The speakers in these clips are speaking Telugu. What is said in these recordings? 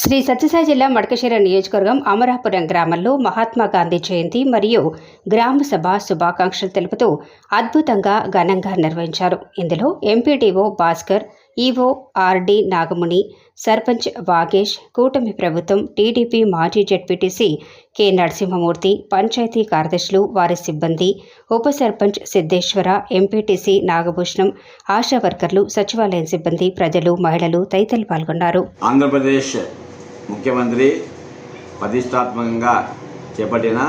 శ్రీ సత్యసాయి జిల్లా మడకశిర నియోజకవర్గం అమరాపురం గ్రామంలో మహాత్మా గాంధీ జయంతి మరియు గ్రామ సభ శుభాకాంక్షలు తెలుపుతూ అద్భుతంగా ఘనంగా నిర్వహించారు. ఇందులో MPDO Bhaskar EO RD Nagamuni sarpanch Vagesh కూటమి ప్రభుత్వం టీడీపీ మాజీ జడ్పీటీసీ కె నరసింహమూర్తి పంచాయతీ కార్యదర్శులు వారి సిబ్బంది ఉప సర్పంచ్ సిద్ధేశ్వర ఎంపీటీసీ నాగభూషణం ఆశా వర్కర్లు సచివాలయం సిబ్బంది ప్రజలు మహిళలు తదితరులు పాల్గొన్నారు. ఆంధ్రప్రదేశ్ ముఖ్యమంత్రి ప్రతిష్టాత్మకంగా చేపట్టిన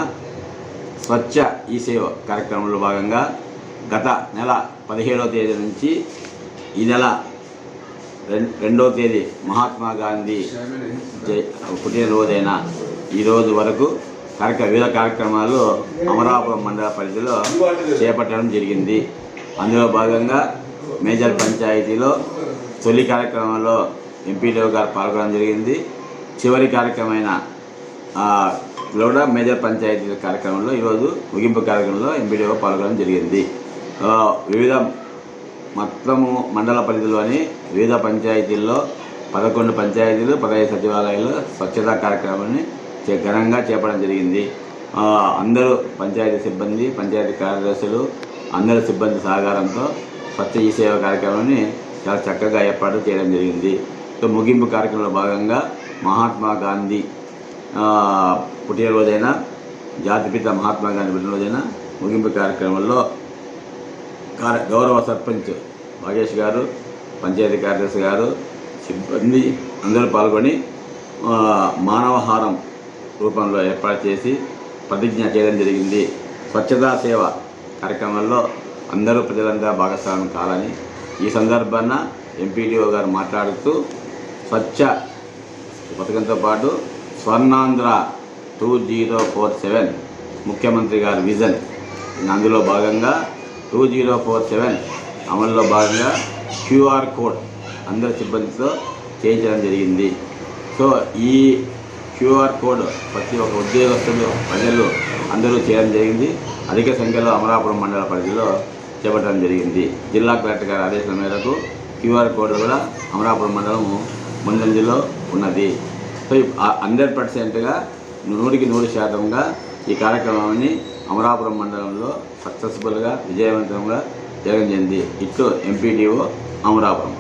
స్వచ్ఛ ఈ సేవ కార్యక్రమంలో భాగంగా గత నెల పదిహేడవ తేదీ నుంచి ఈ నెల రెండవ తేదీ మహాత్మా గాంధీ పుట్టినరోజైన ఈరోజు వరకు కార్యక్రమ వివిధ కార్యక్రమాలు అమరాపురం మండల పరిధిలో చేపట్టడం జరిగింది. అందులో భాగంగా మేజర్ పంచాయతీలో తొలి కార్యక్రమంలో ఎంపీడీఓ గారు పాల్గొనడం జరిగింది. చివరి కార్యక్రమమైన ఆ, కూడా మేజర్ పంచాయతీ కార్యక్రమంలో ఈరోజు ముగింపు కార్యక్రమంలో ఎంపీడీఓ పాల్గొనడం జరిగింది. వివిధ మొత్తము మండల పరిధిలోని వివిధ పంచాయతీల్లో పదకొండు పంచాయతీలు పదహైదు సచివాలయాల్లో స్వచ్ఛతా కార్యక్రమాన్ని చే- ఘనంగా చేపడం జరిగింది. అందరూ పంచాయతీ సిబ్బంది పంచాయతీ కార్యదర్శులు అందరి సిబ్బంది సహకారంతో స్వచ్ఛ ఈ సేవ కార్యక్రమాన్ని చాలా చక్కగా ఏర్పాటు చేయడం జరిగింది. ముగింపు కార్యక్రమంలో భాగంగా మహాత్మా గాంధీ పుట్టినరోజైన జాతిపిత మహాత్మా గాంధీ పుట్టినరోజైన ముగింపు కార్యక్రమంలో గౌరవ సర్పంచ్ భాగేష్ గారు పంచాయతీ కార్యదర్శి గారు సిబ్బంది అందరూ పాల్గొని మానవహారం రూపంలో ఏర్పాటు చేసి ప్రతిజ్ఞ చేయడం జరిగింది. స్వచ్ఛతా సేవ కార్యక్రమంలో అందరూ ప్రజలంతా భాగస్వామ్యం కావాలని ఈ సందర్భాన ఎంపీడీఓ గారు మాట్లాడుతూ స్వచ్ఛ పథకంతో పాటు Swarnandhra two zero four seven ముఖ్యమంత్రి గారి విజన్. అందులో భాగంగా టూ జీరో ఫోర్ సెవెన్ అమల్లో భాగంగా క్యూఆర్ కోడ్ అందరి సిబ్బందితో చేయించడం జరిగింది. సో ఈ క్యూఆర్ కోడ్ ప్రతి ఒక్క ఉద్యోగస్తులు ప్రజలు అందరూ చేయడం జరిగింది. అధిక సంఖ్యలో అమరాపురం మండల పరిధిలో చేపట్టడం జరిగింది. జిల్లా కలెక్టర్ గారి ఆదేశాల మేరకు క్యూఆర్ కోడ్ కూడా అమరాపురం మండలము ముందంజలో ఉన్నది. సో హండ్రెడ్ పర్సెంట్గా నూటికి నూరు శాతంగా ఈ కార్యక్రమాన్ని అమరాపురం మండలంలో సక్సెస్ఫుల్గా విజయవంతంగా జరిగింది ఇట్లు ఎంపీడీఓ అమరాపురం.